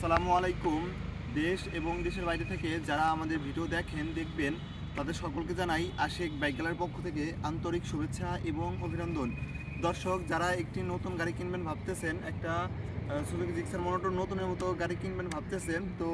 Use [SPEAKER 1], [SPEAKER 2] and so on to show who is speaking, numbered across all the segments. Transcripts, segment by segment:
[SPEAKER 1] আসসালামু আলাইকুম। দেশ এবং দেশের বাইরে থেকে যারা আমাদের ভিডিও দেখেন, দেখবেন, তাদের সকলকে জানাই আশেক বাইক পক্ষ থেকে আন্তরিক শুভেচ্ছা এবং অভিনন্দন। দর্শক, যারা একটি নতুন গাড়ি কিনবেন ভাবতেছেন, একটা সুজুকি জিক্সার মনোটর নতুনের মতো গাড়ি কিনবেন ভাবতেছেন, তো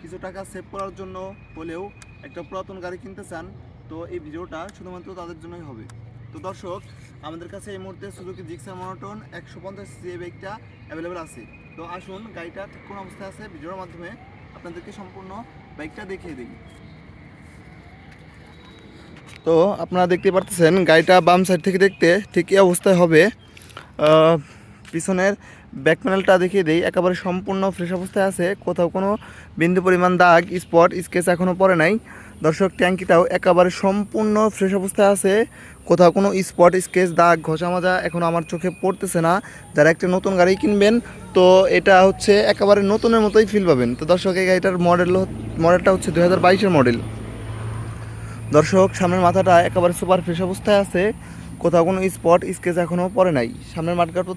[SPEAKER 1] কিছু টাকা সেভ করার জন্য হলেও একটা পুরাতন গাড়ি কিনতে চান, তো এই ভিডিওটা শুধুমাত্র তাদের জন্যই হবে। তো দর্শক, আমাদের কাছে এই মুহূর্তে সুজুকি জিক্সার মনোটন একশো পঞ্চাশ সি বাইকটা অ্যাভেলেবেল আছে। তো আসুন, গাড়িটা কোন অবস্থায় আছে ভিডিওর মাধ্যমে আপনাদেরকে সম্পূর্ণ বাইকটা দেখিয়ে দিই। তো আপনারা দেখতে পারতেছেন, গাড়িটা বাম সাইড থেকে দেখতে ঠিকই অবস্থায় হবে। পিছনের ব্যাক প্যানেলটা দেখিয়ে দিই। একেবারে সম্পূর্ণ ফ্রেশ অবস্থায় আছে। কোথাও কোনো বিন্দু পরিমাণ দাগ স্পট স্কেচ এখনও পড়ে নাই। দর্শক, ট্যাঙ্কিটাও একেবারে সম্পূর্ণ ফ্রেশ অবস্থায় আছে। কোথাও কোনো স্পট স্কেচ দাগ, ঘষা মাজা এখন আমার চোখে পড়তেছে না। যারা একটা নতুন গাড়ি কিনবেন, তো এটা হচ্ছে একেবারে নতুনের মতোই ফিল পাবেন। তো দর্শক, এই গাড়িটার মডেল মডেলটা হচ্ছে দু হাজার মডেল দর্শক, সামনের মাথাটা একেবারে সুপার ফ্রেশ অবস্থায় আছে। কোথাও কোনো স্পট স্কেচ এখনও পড়ে নাই। সামনের মাঠকাটও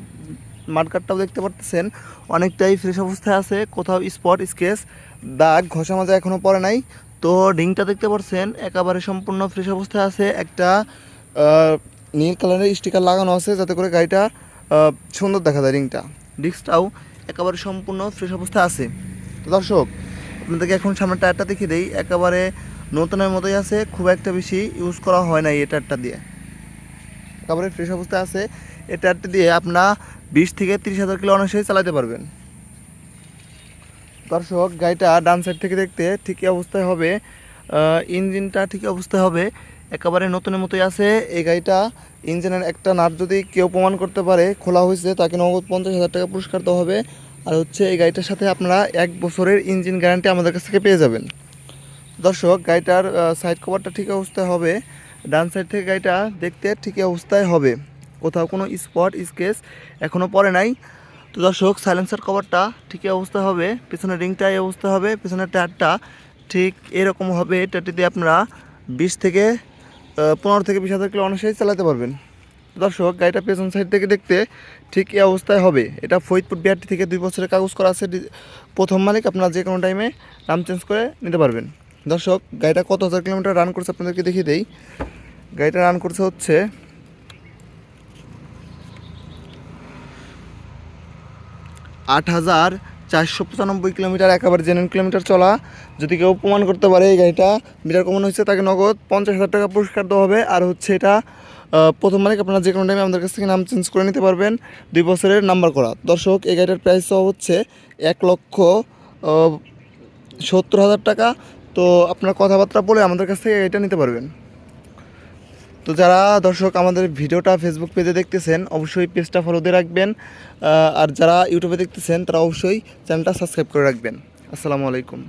[SPEAKER 1] মাঠকাটটাও দেখতে পারতেছেন। অনেকটাই ফ্রেশ অবস্থায় আছে, কোথাও স্পট স্কেচ দাগ, ঘষা মাজা এখনও পড়ে নাই। তো রিংটা দেখতে পাচ্ছেন একেবারে সম্পূর্ণ ফ্রেশ অবস্থায় আছে। একটা নীল কালারের স্টিকার লাগানো আছে যাতে করে গাড়িটা সুন্দর দেখা যায় রিংটা। ডিস্কটাও একেবারে সম্পূর্ণ ফ্রেশ অবস্থায় আছে। তো দর্শক, আপনাদেরকে এখন সামনের টায়ারটা দেখিয়ে দিই। একেবারে নতুনের মতোই আছে, খুব একটা বেশি ইউজ করা হয় না এই টায়ারটা দিয়ে। একেবারে ফ্রেশ অবস্থায় আছে এই টায়ারটা দিয়ে আপনার বিশ থেকে তিরিশ হাজার কিলো অনায়াসেই চালাতে পারবেন। দর্শক, গাড়িটা ডান সাইড থেকে দেখতে ঠিকই অবস্থায় হবে ইঞ্জিনটা ঠিকই অবস্থায় হবে, একেবারে নতুনের মতোই আছে। এই গাড়িটা ইঞ্জিনের একটা নাট যদি কেউ প্রমাণ করতে পারে, খোলা হয়েছে, তাকে নগদ পঞ্চাশ হাজার টাকা পুরস্কার দেওয়া হবে। আর হচ্ছে এই গাড়িটার সাথে আপনারা এক বছরের ইঞ্জিন গ্যারান্টি আমাদের কাছ থেকে পেয়ে যাবেন। দর্শক, গাড়িটার সাইড কভারটা ঠিক অবস্থায় হবে। ডান সাইড থেকে গাড়িটা দেখতে ঠিক অবস্থায় হবে। কোথাও কোনো স্পট, স্কেচ এখনও পড়ে নাই। তো দর্শক, সাইলেন্সার কভারটা ঠিকই অবস্থা হবে। পিছনের রিংটা এই অবস্থা হবে, পেছনের টায়ারটা ঠিক এরকম হবে। টায়ারটি দিয়ে আপনারা বিশ থেকে পনেরো থেকে বিশ হাজার কিলো অনায়াসেই চালাতে পারবেন। দর্শক, গাড়িটা পেছন সাইড থেকে দেখতে ঠিক এই অবস্থায় হবে। এটা ফরিদপুর বিহারটি থেকে দুই বছরের কাগজ করা আছে। প্রথম মালিক, আপনারা যে কোনো টাইমে নাম চেঞ্জ করে নিতে পারবেন। দর্শক, গাড়িটা কত হাজার কিলোমিটার রান করছে আপনাদেরকে দেখিয়ে দেই। গাড়িটা রান করছে হচ্ছে। আট হাজার চারশো পঁচানব্বই কিলোমিটার, একেবারে জেনুইন কিলোমিটার চলা। যদি কেউ প্রমাণ করতে পারে এই গাড়িটা মিটার কমন হয়েছে তাকে নগদ পঞ্চাশ হাজার টাকা পুরস্কার দেওয়া হবে। আর হচ্ছে এটা প্রথম মালিক, আপনারা যে কোনো টাইমে আমাদের কাছ থেকে নাম চেঞ্জ করে নিতে পারবেন। দুই বছরের নাম্বার করা। দর্শক, এই গাড়িটার প্রাইস হচ্ছে এক লক্ষ সত্তর হাজার টাকা। তো আপনার কথাবার্তা বলে আমাদের কাছ থেকে এটা নিতে পারবেন। তো যারা দর্শক আমাদের ভিডিওটা ফেসবুক পেজে দেখতেছেন, অবশ্যই পেজটা ফলো দিয়ে রাখবেন। আর যারা ইউটিউবে দেখতেছেন, তারা অবশ্যই চ্যানেলটা সাবস্ক্রাইব করে রাখবেন। আসসালামু আলাইকুম।